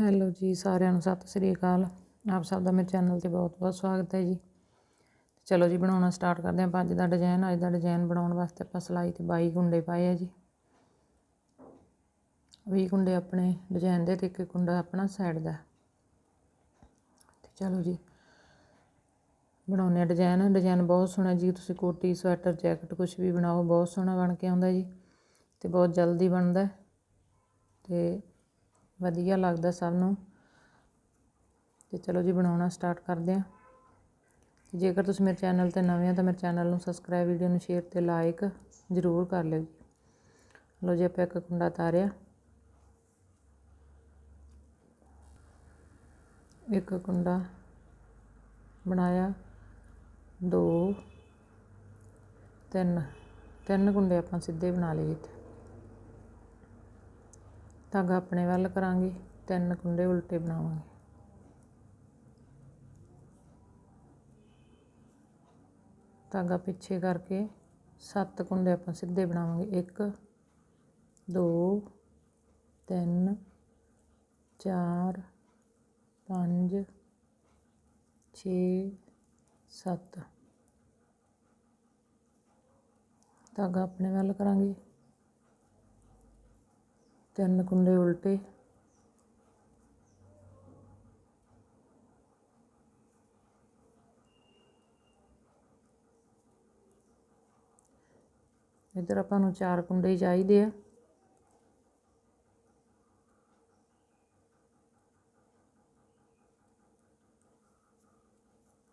Hello ਜੀ, ਸਾਰਿਆਂ ਨੂੰ ਸਤਿ ਸ੍ਰੀ ਅਕਾਲ। ਆਪ ਸਭ ਦਾ ਮੇਰੇ ਚੈਨਲ ਤੇ ਬਹੁਤ ਬਹੁਤ ਸਵਾਗਤ ਹੈ ਜੀ। ਚਲੋ ਜੀ, ਬਣਾਉਣਾ ਸਟਾਰਟ ਕਰਦੇ ਹਾਂ। ਅੱਜ ਦਾ ਡਿਜ਼ਾਈਨ ਅੱਜ ਦਾ ਡਿਜ਼ਾਈਨ ਬਣਾਉਣ ਵਾਸਤੇ ਆਪਾਂ ਸਲਾਈ ਤੇ 22 ਗੁੰਡੇ ਪਾਏ ਆ ਜੀ। 20 ਗੁੰਡੇ ਆਪਣੇ ਡਿਜ਼ਾਈਨ ਦੇ ਤੇ ਇੱਕ ਕੁੰਡਾ ਆਪਣਾ ਸਾਈਡ ਦਾ। ਤੇ ਚਲੋ ਜੀ ਬਣਾਉਣੇ ਆ ਡਿਜ਼ਾਈਨ ਡਿਜ਼ਾਈਨ ਬਹੁਤ ਸੋਹਣਾ ਜੀ, ਤੁਸੀਂ ਕੋਟੀ, ਸਵੈਟਰ, ਜੈਕਟ ਕੁਝ ਵੀ ਬਣਾਓ, ਬਹੁਤ ਸੋਹਣਾ ਬਣ ਕੇ ਆਉਂਦਾ ਜੀ। ਤੇ ਬਹੁਤ ਜਲਦੀ ਬਣਦਾ। ਤੇ ਵਧੀਆ ਲੱਗਦਾ ਸਭ ਨੂੰ। ਤੇ ਚਲੋ ਜੀ, ਬਣਾਉਣਾ ਸਟਾਰਟ ਕਰਦੇ ਹਾਂ। ਜੇਕਰ ਤੁਸੀਂ ਮੇਰੇ ਚੈਨਲ ਤੇ ਨਵੇਂ ਹੋ, ਤਾਂ ਮੇਰੇ ਚੈਨਲ ਨੂੰ ਸਬਸਕ੍ਰਾਈਬ ਵੀਡੀਓ ਨੂੰ ਸ਼ੇਅਰ ਤੇ ਲਾਈਕ ਜ਼ਰੂਰ ਕਰ ਲਿਓ ਲਓ ਜੀ, ਆਪਾਂ ਇੱਕ ਕੁੰਡਾ ਤਾਰਿਆ। ਇੱਕ ਕੁੰਡਾ ਬਣਾਇਆ। ਦੋ, ਤਿੰਨ। ਤਿੰਨ ਕੁੰਡੇ ਆਪਾਂ ਸਿੱਧੇ ਬਣਾ ਲਏ ਇੱਥੇ। ਧਾਗਾ ਆਪਣੇ ਵੱਲ ਕਰਾਂਗੇ, ਤਿੰਨ ਕੁੰਡੇ ਉਲਟੇ ਬਣਾਵਾਂਗੇ। ਧਾਗਾ ਪਿੱਛੇ ਕਰਕੇ ਸੱਤ ਕੁੰਡੇ ਆਪਾਂ ਸਿੱਧੇ ਬਣਾਵਾਂਗੇ। 1 2 3 4 5 6 7 ਧਾਗਾ ਆਪਣੇ ਵੱਲ ਕਰਾਂਗੇ। ਤਿੰਨ ਕੁੰਡੇ ਉਲਟੇ। ਇੱਧਰ ਆਪਾਂ ਨੂੰ ਚਾਰ ਕੁੰਡੇ ਚਾਹੀਦੇ ਆ।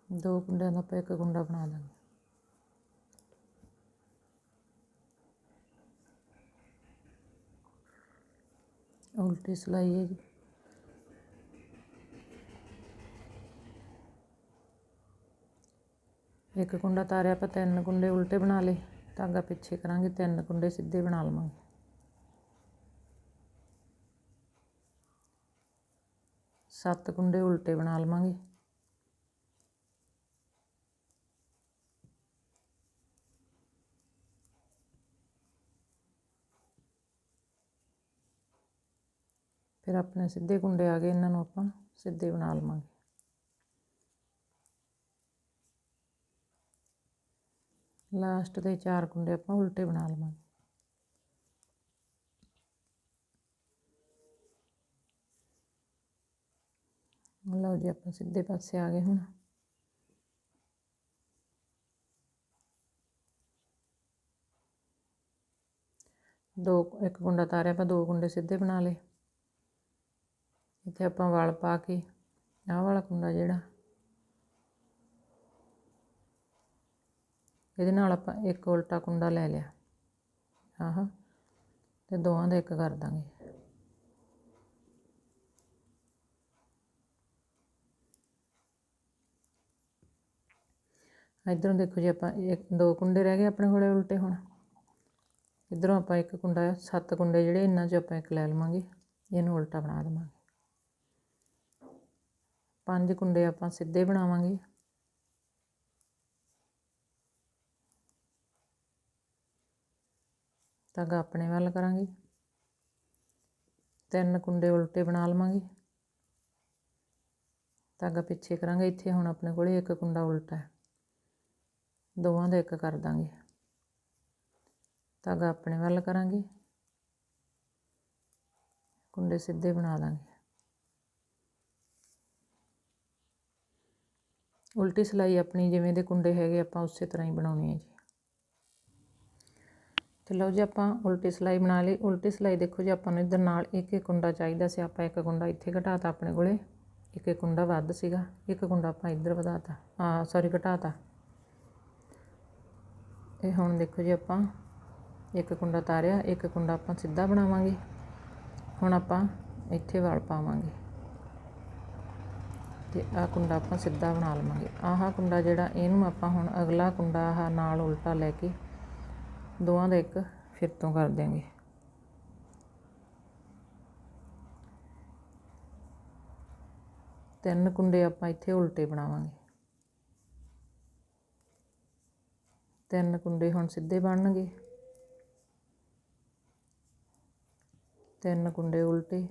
ਦੋ ਕੁੰਡਿਆਂ ਦਾ ਆਪਾਂ ਇੱਕ ਕੁੰਡਾ ਬਣਾ ਲਾਂਗੇ ਉਲਟੀ ਸਿਲਾਈ ਹੈ ਜੀ। ਇੱਕ ਕੁੰਡਾ ਤਾਰਿਆ ਆਪਾਂ ਤਿੰਨ ਕੁੰਡੇ ਉਲਟੇ ਬਣਾ ਲਏ ਧਾਗਾ ਪਿੱਛੇ ਕਰਾਂਗੇ, ਤਿੰਨ ਕੁੰਡੇ ਸਿੱਧੇ ਬਣਾ ਲਵਾਂਗੇ। ਸੱਤ ਕੁੰਡੇ ਉਲਟੇ ਬਣਾ ਲਵਾਂਗੇ। ਫਿਰ ਆਪਣੇ ਸਿੱਧੇ ਕੁੰਡੇ ਆ ਗਏ, ਇਹਨਾਂ ਨੂੰ ਆਪਾਂ ਸਿੱਧੇ ਬਣਾ ਲਵਾਂਗੇ। ਲਾਸਟ ਦੇ ਚਾਰ ਕੁੰਡੇ ਆਪਾਂ ਉਲਟੇ ਬਣਾ ਲਵਾਂਗੇ। ਲਓ ਜੀ, ਆਪਾਂ ਸਿੱਧੇ ਪਾਸੇ ਆ ਗਏ ਹੁਣ। ਦੋ, ਇੱਕ ਕੁੰਡਾ ਤਾਰਿਆ, ਆਪਾਂ ਦੋ ਕੁੰਡੇ ਸਿੱਧੇ ਬਣਾ ਲਏ। ਇੱਥੇ ਆਪਾਂ ਵਲ ਪਾ ਕੇ, ਆਹ ਵਾਲਾ ਕੁੰਡਾ ਜਿਹੜਾ। ਇਹਦੇ ਨਾਲ ਆਪਾਂ ਇੱਕ ਉਲਟਾ ਕੁੰਡਾ ਲੈ ਲਿਆ। ਆਹ, ਤੇ ਦੋਵਾਂ ਦਾ ਇੱਕ ਕਰ ਦਾਂਗੇ। ਇਧਰੋਂ ਦੇਖੋ ਜੀ ਆਪਾਂ ਇੱਕ ਦੋ ਕੁੰਡੇ ਰਹਿ ਗਏ ਆਪਣੇ ਕੋਲੇ ਉਲਟੇ ਹੁਣ। ਇਧਰੋਂ ਆਪਾਂ ਇੱਕ ਕੁੰਡਾ, ਸੱਤ ਕੁੰਡੇ ਜਿਹੜੇ ਇਹਨਾਂ 'ਚ ਆਪਾਂ ਇੱਕ ਲੈ ਲਵਾਂਗੇ। ਇਹਨੂੰ ਉਲਟਾ ਬਣਾ ਦੇਵਾਂਗੇ। ਪੰਜ ਕੁੰਡੇ ਆਪਾਂ ਸਿੱਧੇ ਬਣਾਵਾਂਗੇ। ਧਾਗਾ ਆਪਣੇ ਵੱਲ ਕਰਾਂਗੇ। ਤਿੰਨ ਕੁੰਡੇ ਉਲਟੇ ਬਣਾ ਲਵਾਂਗੇ। ਧਾਗਾ ਪਿੱਛੇ ਕਰਾਂਗੇ, ਇੱਥੇ ਹੁਣ ਆਪਣੇ ਕੋਲੇ ਇੱਕ ਕੁੰਡਾ ਉਲਟਾ ਹੈ। ਦੋਵਾਂ ਦਾ ਇੱਕ ਕਰ ਦਾਂਗੇ। ਧਾਗਾ ਆਪਣੇ ਵੱਲ ਕਰਾਂਗੇ। ਕੁੰਡੇ ਸਿੱਧੇ ਬਣਾ ਦਾਂਗੇ। ਉਲਟੀ ਸਿਲਾਈ ਆਪਣੀ, ਜਿਵੇਂ ਦੇ ਕੁੰਡੇ ਹੈਗੇ ਆਪਾਂ ਉਸੇ ਤਰ੍ਹਾਂ ਹੀ ਬਣਾਉਣੀ ਹੈ ਜੀ। ਤੇ ਲਓ ਜੀ ਆਪਾਂ ਉਲਟੀ ਸਿਲਾਈ ਬਣਾ ਲਈ। ਉਲਟੀ ਸਿਲਾਈ ਦੇਖੋ ਜੀ, ਆਪਾਂ ਨੂੰ ਇਧਰ ਨਾਲ ਇੱਕ ਇੱਕ ਕੁੰਡਾ ਚਾਹੀਦਾ ਸੀ। ਆਪਾਂ ਇੱਕ ਕੁੰਡਾ ਇੱਥੇ ਘਟਾਤਾ ਆਪਣੇ ਕੋਲੇ। ਇੱਕ ਇੱਕ ਕੁੰਡਾ ਵੱਧ ਸੀਗਾ। ਇੱਕ ਕੁੰਡਾ ਆਪਾਂ ਇੱਧਰ ਵਧਾਤਾ। ਆ ਸੌਰੀ ਘਟਾਤਾ। ਇਹ ਹੁਣ ਦੇਖੋ ਜੀ ਆਪਾਂ ਇੱਕ ਕੁੰਡਾ ਤਾਰਿਆ। ਇੱਕ ਕੁੰਡਾ ਆਪਾਂ ਸਿੱਧਾ ਬਣਾਵਾਂਗੇ। ਹੁਣ ਆਪਾਂ ਇੱਥੇ ਵਾਲ ਪਾਵਾਂਗੇ। ਤੇ ਆਹ ਕੁੰਡਾ ਆਪਾਂ ਸਿੱਧਾ ਬਣਾ ਲਵਾਂਗੇ। ਆਹ ਕੁੰਡਾ ਜਿਹੜਾ, ਇਹਨੂੰ ਆਪਾਂ ਹੁਣ ਅਗਲਾ ਕੁੰਡਾ ਆਹ ਨਾਲ ਉਲਟਾ ਲੈ ਕੇ ਦੋਵਾਂ ਦਾ ਇੱਕ ਫਿਰ ਤੋਂ ਕਰ ਦਿਆਂਗੇ। ਤਿੰਨ ਕੁੰਡੇ ਆਪਾਂ ਇੱਥੇ ਉਲਟੇ ਬਣਾਵਾਂਗੇ। ਤਿੰਨ ਕੁੰਡੇ ਹੁਣ ਸਿੱਧੇ ਬਣਨਗੇ। ਤਿੰਨ ਕੁੰਡੇ ਉਲਟੇ।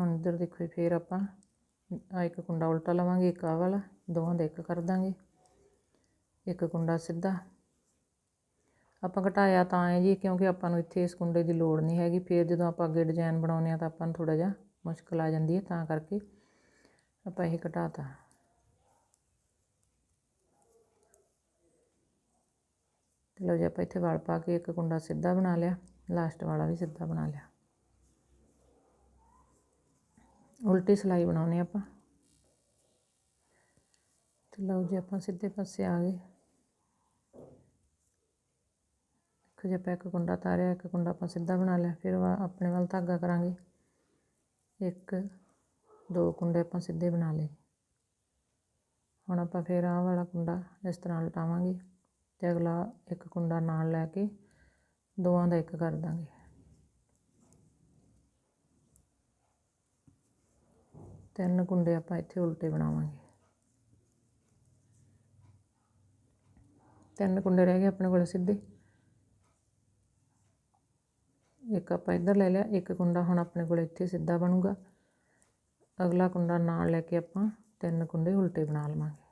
ਹੁਣ ਇੱਧਰ ਦੇਖੋ ਜੀ, ਫੇਰ ਆਪਾਂ ਆ ਇੱਕ ਕੁੰਡਾ ਉਲਟਾ ਲਵਾਂਗੇ, ਇੱਕ ਆ ਵਾਲਾ, ਦੋਵਾਂ ਦਾ ਇੱਕ ਕਰ ਦਾਂਗੇ। ਇੱਕ ਕੁੰਡਾ ਸਿੱਧਾ। ਆਪਾਂ ਘਟਾਇਆ ਤਾਂ ਹੈ ਜੀ, ਕਿਉਂਕਿ ਆਪਾਂ ਨੂੰ ਇੱਥੇ ਇਸ ਕੁੰਡੇ ਦੀ ਲੋੜ ਨਹੀਂ ਹੈਗੀ। ਫਿਰ ਜਦੋਂ ਆਪਾਂ ਅੱਗੇ ਡਿਜ਼ਾਈਨ ਬਣਾਉਂਦੇ ਆ ਤਾਂ ਆਪਾਂ ਨੂੰ ਥੋੜਾ ਜਿਹਾ ਮੁਸ਼ਕਲ ਆ ਜਾਂਦੀ ਹੈ, ਤਾਂ ਕਰਕੇ ਆਪਾਂ ਇਹ ਘਟਾਤਾ। ਤੇ ਲਓ ਜੀ, ਆਪਾਂ ਇੱਥੇ ਵਲ ਪਾ ਕੇ ਇੱਕ ਕੁੰਡਾ ਸਿੱਧਾ ਬਣਾ ਲਿਆ, ਲਾਸਟ ਵਾਲਾ ਵੀ ਸਿੱਧਾ ਬਣਾ ਲਿਆ। ਉਲਟੀ ਸਲਾਈ ਬਣਾਉਣੀ ਆਪਾਂ। ਤੇ ਲਓ ਜੀ, ਆਪਾਂ ਸਿੱਧੇ ਪਾਸੇ ਆ ਗਏ। ਦੇਖੋ ਜੇ, ਆਪਾਂ ਇੱਕ ਕੁੰਡਾ ਤਾਰਿਆ, ਇੱਕ ਕੁੰਡਾ ਆਪਾਂ ਸਿੱਧਾ ਬਣਾ ਲਿਆ, ਫਿਰ ਆਪਣੇ ਵੱਲ ਧਾਗਾ ਕਰਾਂਗੇ। ਇੱਕ, ਦੋ ਕੁੰਡੇ ਆਪਾਂ ਸਿੱਧੇ ਬਣਾ ਲਏ। ਹੁਣ ਆਪਾਂ ਫਿਰ ਆਹ ਵਾਲਾ ਕੁੰਡਾ ਇਸ ਤਰ੍ਹਾਂ ਲਟਾਵਾਂਗੇ ਤੇ ਅਗਲਾ ਇੱਕ ਕੁੰਡਾ ਨਾਲ ਲੈ ਕੇ ਦੋਵਾਂ ਦਾ ਇੱਕ ਕਰ ਦਾਂਗੇ। ਤਿੰਨ ਕੁੰਡੇ ਆਪਾਂ ਇੱਥੇ ਉਲਟੇ ਬਣਾਵਾਂਗੇ। ਤਿੰਨ ਕੁੰਡੇ ਰਹਿ ਗਏ ਆਪਣੇ ਕੋਲ ਸਿੱਧੇ। ਇੱਕ ਆਪਾਂ ਇੱਧਰ ਲੈ ਲਿਆ, ਇੱਕ ਕੁੰਡਾ ਹੁਣ ਆਪਣੇ ਕੋਲ ਇੱਥੇ ਸਿੱਧਾ ਬਣੂਗਾ। ਅਗਲਾ ਕੁੰਡਾ ਨਾਲ ਲੈ ਕੇ ਆਪਾਂ ਤਿੰਨ ਕੁੰਡੇ ਉਲਟੇ ਬਣਾ ਲਵਾਂਗੇ।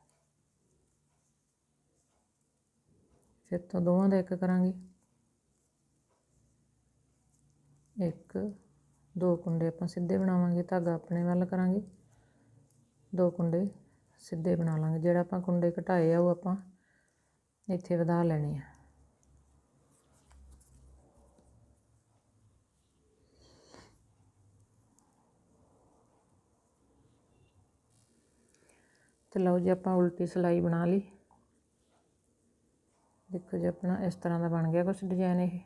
ਫਿਰ ਤੋਂ ਦੋਵਾਂ ਦਾ ਇੱਕ ਕਰਾਂਗੇ। ਇੱਕ, ਦੋ ਕੁੰਡੇ ਆਪਾਂ ਸਿੱਧੇ ਬਣਾਵਾਂਗੇ, ਧਾਗਾ ਆਪਣੇ ਵੱਲ ਕਰਾਂਗੇ। ਦੋ ਕੁੰਡੇ ਸਿੱਧੇ ਬਣਾ ਲਾਂਗੇ। ਜਿਹੜਾ ਆਪਾਂ ਕੁੰਡੇ ਘਟਾਏ ਆ, ਉਹ ਆਪਾਂ ਇੱਥੇ ਵਧਾ ਲੈਣੇ ਆ। ਤੇ ਲਓ ਜੀ, ਆਪਾਂ ਉਲਟੀ ਸਲਾਈ ਬਣਾ ਲਈ। ਦੇਖੋ ਜੀ, ਆਪਣਾ ਇਸ ਤਰ੍ਹਾਂ ਦਾ ਬਣ ਗਿਆ ਕੁਝ ਡਿਜ਼ਾਈਨ ਇਹ।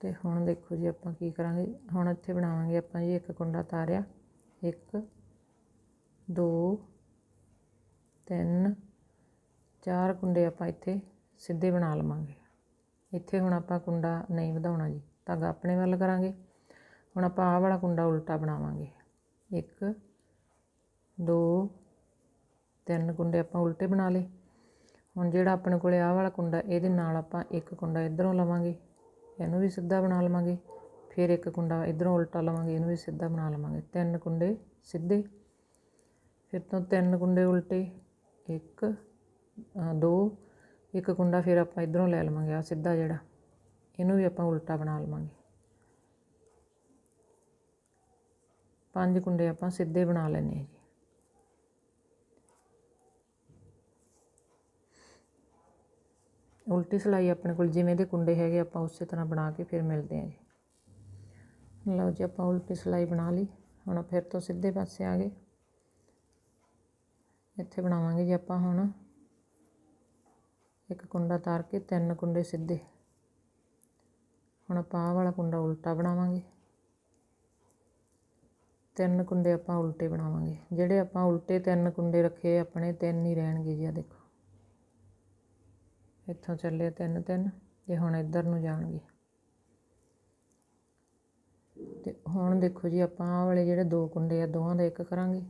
ਤੇ ਹੁਣ ਦੇਖੋ ਜੀ, ਆਪਾਂ ਕੀ ਕਰਾਂਗੇ? ਹੁਣ ਇੱਥੇ ਬਣਾਵਾਂਗੇ ਆਪਾਂ ਜੀ ਇੱਕ ਕੁੰਡਾ ਤਾਰਿਆ, ਇੱਕ ਦੋ, ਤਿੰਨ, ਚਾਰ ਕੁੰਡੇ ਆਪਾਂ ਇੱਥੇ ਸਿੱਧੇ ਬਣਾ ਲਵਾਂਗੇ। ਇੱਥੇ ਹੁਣ ਆਪਾਂ ਕੁੰਡਾ ਨਹੀਂ ਵਧਾਉਣਾ ਜੀ, ਧਾਗਾ ਆਪਣੇ ਵੱਲ ਕਰਾਂਗੇ। ਹੁਣ ਆਪਾਂ ਆਹ ਵਾਲਾ ਕੁੰਡਾ ਉਲਟਾ ਬਣਾਵਾਂਗੇ। ਇੱਕ, ਦੋ, ਤਿੰਨ ਕੁੰਡੇ ਆਪਾਂ ਉਲਟੇ ਬਣਾ ਲਏ। ਹੁਣ ਜਿਹੜਾ ਆਪਣੇ ਕੋਲੇ ਆਹ ਵਾਲਾ ਕੁੰਡਾ, ਇਹਦੇ ਨਾਲ ਆਪਾਂ ਇੱਕ ਕੁੰਡਾ ਇਧਰੋਂ ਲਵਾਂਗੇ, ਇਹਨੂੰ ਵੀ ਸਿੱਧਾ ਬਣਾ ਲਵਾਂਗੇ। ਫਿਰ ਇੱਕ ਕੁੰਡਾ ਇਧਰੋਂ ਉਲਟਾ ਲਵਾਂਗੇ, ਇਹਨੂੰ ਵੀ ਸਿੱਧਾ ਬਣਾ ਲਵਾਂਗੇ। ਤਿੰਨ ਕੁੰਡੇ ਸਿੱਧੇ। ਫਿਰ ਤੋਂ ਤਿੰਨ ਕੁੰਡੇ ਉਲਟੇ, ਇੱਕ ਦੋ, ਇੱਕ ਕੁੰਡਾ ਫਿਰ ਆਪਾਂ ਇਧਰੋਂ ਲੈ ਲਵਾਂਗੇ ਆ ਸਿੱਧਾ ਜਿਹੜਾ, ਇਹਨੂੰ ਵੀ ਆਪਾਂ ਉਲਟਾ ਬਣਾ ਲਵਾਂਗੇ। ਪੰਜ ਕੁੰਡੇ ਆਪਾਂ ਸਿੱਧੇ ਬਣਾ ਲੈਣੇ ਜੀ। ਉਲਟੀ ਸਲਾਈ ਆਪਣੇ ਕੋਲ ਜਿਵੇਂ ਦੇ ਕੁੰਡੇ ਹੈਗੇ ਆਪਾਂ ਉਸੇ ਤਰ੍ਹਾਂ ਬਣਾ ਕੇ ਫਿਰ ਮਿਲਦੇ ਹਾਂ ਜੀ। ਲਓ ਜੀ ਆਪਾਂ ਉਲਟੀ ਸਲਾਈ ਬਣਾ ਲਈ, ਹੁਣ ਫਿਰ ਤੋਂ ਸਿੱਧੇ ਪਾਸੇ ਆ ਗਏ। ਇੱਥੇ ਬਣਾਵਾਂਗੇ ਜੀ ਆਪਾਂ ਹੁਣ। ਇੱਕ ਕੁੰਡਾ ਤਾਰ ਕੇ, ਤਿੰਨ ਕੁੰਡੇ ਸਿੱਧੇ। ਹੁਣ ਆਪਾਂ ਆਹ ਵਾਲਾ ਕੁੰਡਾ ਉਲਟਾ ਬਣਾਵਾਂਗੇ। ਤਿੰਨ ਕੁੰਡੇ ਆਪਾਂ ਉਲਟੇ ਬਣਾਵਾਂਗੇ। ਜਿਹੜੇ ਆਪਾਂ ਉਲਟੇ ਤਿੰਨ ਕੁੰਡੇ ਰੱਖੇ, ਆਪਣੇ ਤਿੰਨ ਹੀ ਰਹਿਣਗੇ ਜੀ ਆ ਦੇਖੋ। ਇੱਥੋਂ ਚੱਲੇ ਤਿੰਨ ਤਿੰਨ ਤੇ ਹੁਣ ਇੱਧਰ ਨੂੰ ਜਾਣਗੇ। ਤੇ ਹੁਣ ਦੇਖੋ ਜੀ, ਆਪਾਂ ਆਹ ਵਾਲੇ ਜਿਹੜੇ ਦੋ ਕੁੰਡੇ ਆ, ਦੋਵਾਂ ਦਾ ਇੱਕ ਕਰਾਂਗੇ।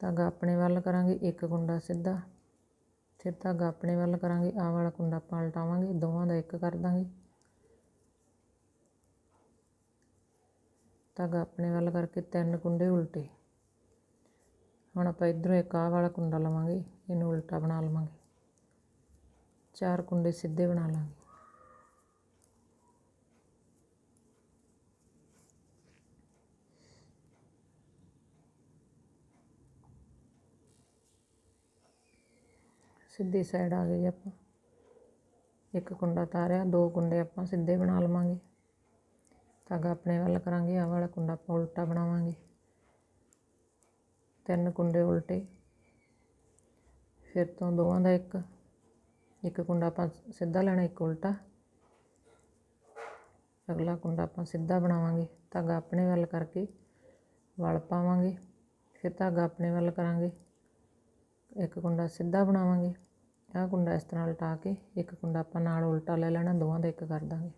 ਧਾਗਾ ਆਪਣੇ ਵੱਲ ਕਰਾਂਗੇ, ਇੱਕ ਕੁੰਡਾ ਸਿੱਧਾ। ਫਿਰ ਧਾਗਾ ਆਪਣੇ ਵੱਲ ਕਰਾਂਗੇ, ਆਹ ਵਾਲਾ ਕੁੰਡਾ ਪਲਟਾਵਾਂਗੇ, ਦੋਵਾਂ ਦਾ ਇੱਕ ਕਰ ਦਾਂਗੇ। ਧਾਗਾ ਆਪਣੇ ਵੱਲ ਕਰਕੇ ਤਿੰਨ ਕੁੰਡੇ ਉਲਟੇ। ਹੁਣ ਆਪਾਂ ਇਧਰੋਂ ਇੱਕ ਆਹ ਵਾਲਾ ਕੁੰਡਾ ਲਵਾਂਗੇ, ਇਹਨੂੰ ਉਲਟਾ ਬਣਾ ਲਵਾਂਗੇ। ਚਾਰ ਕੁੰਡੇ ਸਿੱਧੇ ਬਣਾ ਲਾਂਗੇ। ਸਿੱਧੀ ਸਾਈਡ ਆ ਗਈ ਆਪਾਂ। ਇੱਕ ਕੁੰਡਾ ਤਾਰਿਆ, ਦੋ ਕੁੰਡੇ ਆਪਾਂ ਸਿੱਧੇ ਬਣਾ ਲਵਾਂਗੇ। ਧਾਗਾ ਆਪਣੇ ਵੱਲ ਕਰਾਂਗੇ, ਆਹ ਵਾਲਾ ਕੁੰਡਾ ਆਪਾਂ ਉਲਟਾ ਬਣਾਵਾਂਗੇ। ਤਿੰਨ ਕੁੰਡੇ ਉਲਟੇ। ਫਿਰ ਤੋਂ ਦੋਵਾਂ ਦਾ ਇੱਕ। ਇੱਕ ਕੁੰਡਾ ਆਪਾਂ ਸਿੱਧਾ ਲੈਣਾ, ਇੱਕ ਉਲਟਾ। ਅਗਲਾ ਕੁੰਡਾ ਆਪਾਂ ਸਿੱਧਾ ਬਣਾਵਾਂਗੇ। ਧਾਗਾ ਆਪਣੇ ਵੱਲ ਕਰਕੇ ਵਲ ਪਾਵਾਂਗੇ। ਫਿਰ ਧਾਗਾ ਆਪਣੇ ਵੱਲ ਕਰਾਂਗੇ। ਇੱਕ ਕੁੰਡਾ ਸਿੱਧਾ ਬਣਾਵਾਂਗੇ। ਆਹ ਕੁੰਡਾ ਇਸ ਤਰ੍ਹਾਂ ਉਲਟਾ ਕੇ, ਇੱਕ ਕੁੰਡਾ ਆਪਾਂ ਨਾਲ ਉਲਟਾ ਲੈ ਲੈਣਾ, ਦੋਵਾਂ ਦਾ ਇੱਕ ਕਰ ਦਾਂਗੇ।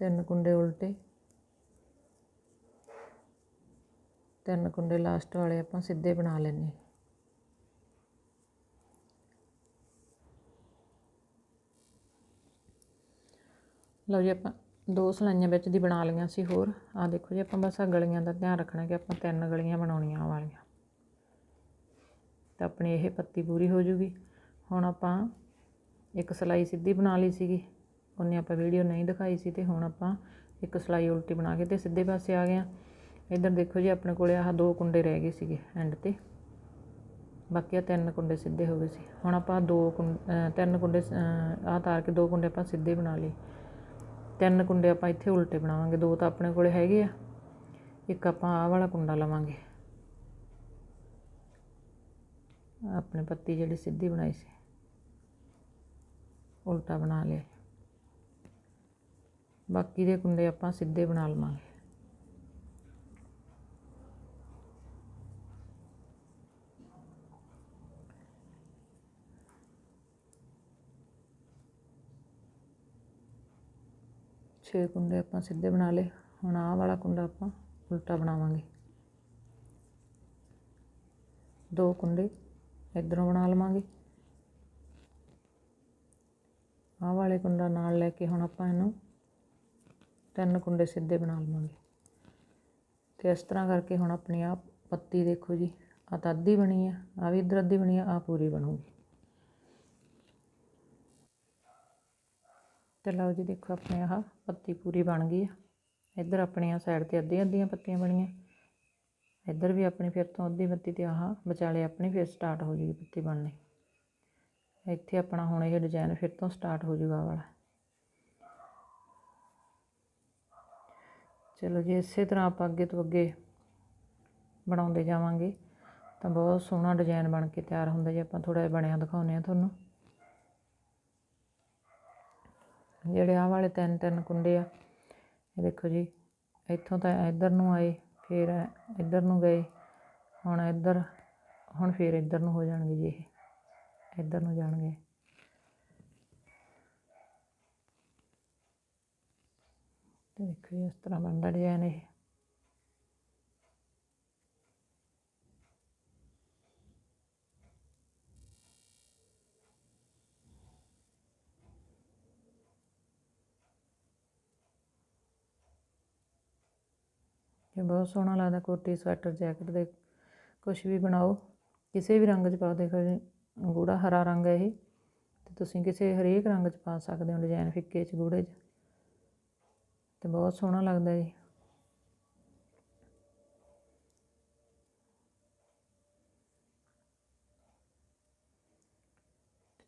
ਤਿੰਨ ਕੁੰਡੇ ਉਲਟੇ। ਤਿੰਨ ਕੁੰਡੇ ਲਾਸਟ ਵਾਲੇ ਆਪਾਂ ਸਿੱਧੇ ਬਣਾ ਲੈਣੇ ਲਓ ਜੀ, ਆਪਾਂ ਦੋ ਸਲਾਈਆਂ ਵਿੱਚ ਦੀ ਬਣਾ ਲਈਆਂ ਸੀ ਹੋਰ। ਆ ਦੇਖੋ ਜੀ, ਆਪਾਂ ਬਸ ਆ ਗਲੀਆਂ ਦਾ ਧਿਆਨ ਰੱਖਣਾ ਕਿ ਆਪਾਂ ਤਿੰਨ ਗਲੀਆਂ ਬਣਾਉਣੀਆਂ ਆਹ ਵਾਲੀਆਂ। ਤਾਂ ਆਪਣੀ ਇਹ ਪੱਤੀ ਪੂਰੀ ਹੋ ਜੂਗੀ। ਹੁਣ ਆਪਾਂ ਇੱਕ ਸਲਾਈ ਸਿੱਧੀ ਬਣਾ ਲਈ ਸੀਗੀ। ਉਹਨੇ ਆਪਾਂ ਵੀਡੀਓ ਨਹੀਂ ਦਿਖਾਈ ਸੀ ਤੇ ਹੁਣ ਆਪਾਂ ਇੱਕ ਸਲਾਈ ਉਲਟੀ ਬਣਾ ਕੇ ਤੇ ਸਿੱਧੇ ਪਾਸੇ ਆ ਗਏ ਆ ਇੱਧਰ ਦੇਖੋ ਜੀ, ਆਪਣੇ ਕੋਲੇ ਆਹ ਦੋ ਕੁੰਡੇ ਰਹਿ ਗਏ ਸੀਗੇ ਐਂਡ ਤੇ। ਬਾਕੀ ਆ ਤਿੰਨ ਕੁੰਡੇ ਸਿੱਧੇ ਹੋ ਗਏ ਸੀ। ਹੁਣ ਆਪਾਂ ਦੋ ਕੁੰ- ਤਿੰਨ ਕੁੰਡੇ ਆਹ ਤਾਰ ਕੇ ਦੋ ਕੁੰਡੇ ਆਪਾਂ ਸਿੱਧੇ ਬਣਾ ਲਏ। ਤਿੰਨ ਕੁੰਡੇ ਆਪਾਂ ਇੱਥੇ ਉਲਟੇ ਬਣਾਵਾਂਗੇ। ਦੋ ਤਾਂ ਆਪਣੇ ਕੋਲੇ ਹੈਗੇ ਆ। ਇੱਕ ਆਪਾਂ ਆਹ ਵਾਲਾ ਕੁੰਡਾ ਲਵਾਂਗੇ। ਆਪਣੇ ਪੱਤੀ ਜਿਹੜੀ ਸਿੱਧੀ ਬਣਾਈ ਸੀ। ਉਲਟਾ ਬਣਾ ਲਿਆ। ਬਾਕੀ ਦੇ ਕੁੰਡੇ ਆਪਾਂ ਸਿੱਧੇ ਬਣਾ ਲਵਾਂਗੇ। ਛੇ ਕੁੰਡੇ ਆਪਾਂ ਸਿੱਧੇ ਬਣਾ ਲਏ। ਹੁਣ ਆਹ ਵਾਲਾ ਕੁੰਡਾ ਆਪਾਂ ਉਲਟਾ ਬਣਾਵਾਂਗੇ। ਦੋ ਕੁੰਡੇ ਇਧਰੋਂ ਬਣਾ ਲਵਾਂਗੇ। ਆਹ ਵਾਲੇ ਕੁੰਡਾ ਨਾਲ ਲੈ ਕੇ ਹੁਣ ਆਪਾਂ ਇਹਨੂੰ ਤਿੰਨ ਕੁੰਡੇ ਸਿੱਧੇ ਬਣਾ ਲਵਾਂਗੇ। ਤੇ ਇਸ ਤਰ੍ਹਾਂ ਕਰਕੇ ਹੁਣ ਆਪਣੀ ਆ ਪੱਤੀ ਦੇਖੋ ਜੀ ਆ ਤਾਂ ਅੱਧੀ ਬਣੀ ਆ ਆ ਵੀ ਇਧਰ ਅੱਧੀ ਬਣੀ ਆ ਆ ਪੂਰੀ ਬਣੂਗੀ। ਤੇ ਲਓ ਜੀ ਦੇਖੋ ਆਪਣੇ ਆਹ ਪੱਤੀ ਪੂਰੀ ਬਣ ਗਈ ਆ। ਇੱਧਰ ਆਪਣੀਆਂ ਸਾਈਡ ਤੇ ਅੱਧੀਆਂ ਅੱਧੀਆਂ ਪੱਤੀਆਂ ਬਣੀਆਂ। ਇੱਧਰ ਵੀ ਆਪਣੀ ਫਿਰ ਤੋਂ ਅੱਧੀ ਬੱਤੀ ਤੇ ਆਹ ਵਿਚਾਲੇ ਆਪਣੀ ਫਿਰ ਸਟਾਰਟ ਹੋ ਜੂਗੀ ਬੱਤੀ ਬਣਨੀ। ਇੱਥੇ ਆਪਣਾ ਹੁਣ ਇਹ ਡਿਜ਼ਾਈਨ ਫਿਰ ਤੋਂ ਸਟਾਰਟ ਹੋ ਜੂਗਾ ਵਾਲਾ। ਚਲੋ ਜੀ, ਇਸੇ ਤਰ੍ਹਾਂ ਆਪਾਂ ਅੱਗੇ ਤੋਂ ਅੱਗੇ ਬਣਾਉਂਦੇ ਜਾਵਾਂਗੇ। ਤਾਂ ਬਹੁਤ ਸੋਹਣਾ ਡਿਜ਼ਾਈਨ ਬਣ ਕੇ ਤਿਆਰ ਹੁੰਦਾ ਜੀ, ਆਪਾਂ ਥੋੜਾ ਜਿਹਾ ਬਣਿਆ ਦਿਖਾਉਂਦੇ ਆ ਤੁਹਾਨੂੰ। ਜਿਹੜੇ ਆਹ ਵਾਲੇ ਤਿੰਨ ਤਿੰਨ ਕੁੰਡੇ ਆ, ਇਹ ਦੇਖੋ ਜੀ, ਇੱਥੋਂ ਤਾਂ ਇੱਧਰ ਨੂੰ ਆਏ। ਫਿਰ ਇੱਧਰ ਨੂੰ ਗਏ। ਹੁਣ ਇੱਧਰ, ਹੁਣ ਫਿਰ ਇੱਧਰ ਨੂੰ ਹੋ ਜਾਣਗੇ ਜੀ ਇਹ। ਇੱਧਰ ਨੂੰ ਜਾਣਗੇ। ਦੇਖੋ ਜੀ, ਇਸ ਤਰ੍ਹਾਂ ਬਣਦਾ ਡਿਜ਼ਾਈਨ ਇਹ। ਇਹ ਬਹੁਤ ਸੋਹਣਾ ਲੱਗਦਾ ਕੋਟੀ ਸਵੈਟਰ ਜੈਕਟ ਦੇ। ਕੁਝ ਵੀ ਬਣਾਓ, ਕਿਸੇ ਵੀ ਰੰਗ 'ਚ ਪਾਓ, ਦੇਖੋ ਜੀ, ਗੂੜਾ ਹਰਾ ਰੰਗ ਹੈ ਇਹ। ਤੇ ਤੁਸੀਂ ਕਿਸੇ ਹਰੇਕ ਰੰਗ 'ਚ ਪਾ ਸਕਦੇ ਹੋ ਡਿਜ਼ਾਈਨ ਫਿੱਕੇ 'ਚ, ਗੂੜੇ 'ਚ। ਤੇ ਬਹੁਤ ਸੋਹਣਾ ਲੱਗਦਾ ਜੀ।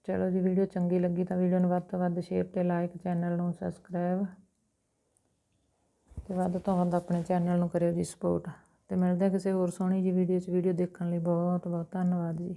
ਚਲੋ ਜੀ, ਵੀਡੀਓ ਚੰਗੀ ਲੱਗੀ ਤਾਂ ਵੀਡੀਓ ਨੂੰ ਵੱਧ ਤੋਂ ਵੱਧ ਸ਼ੇਅਰ ਤੇ ਲਾਈਕ ਚੈਨਲ ਨੂੰ ਸਬਸਕ੍ਰਾਈਬ। ਅਤੇ ਵੱਧ ਤੋਂ ਵੱਧ ਆਪਣੇ ਚੈਨਲ ਨੂੰ ਕਰਿਓ ਜੀ ਸਪੋਰਟ ਅਤੇ ਮਿਲਦੇ ਹਾਂ ਕਿਸੇ ਹੋਰ ਸੋਹਣੀ ਜਿਹੀ ਵੀਡੀਓ 'ਚ ਵੀਡੀਓ ਦੇਖਣ ਲਈ ਬਹੁਤ ਬਹੁਤ ਧੰਨਵਾਦ ਜੀ।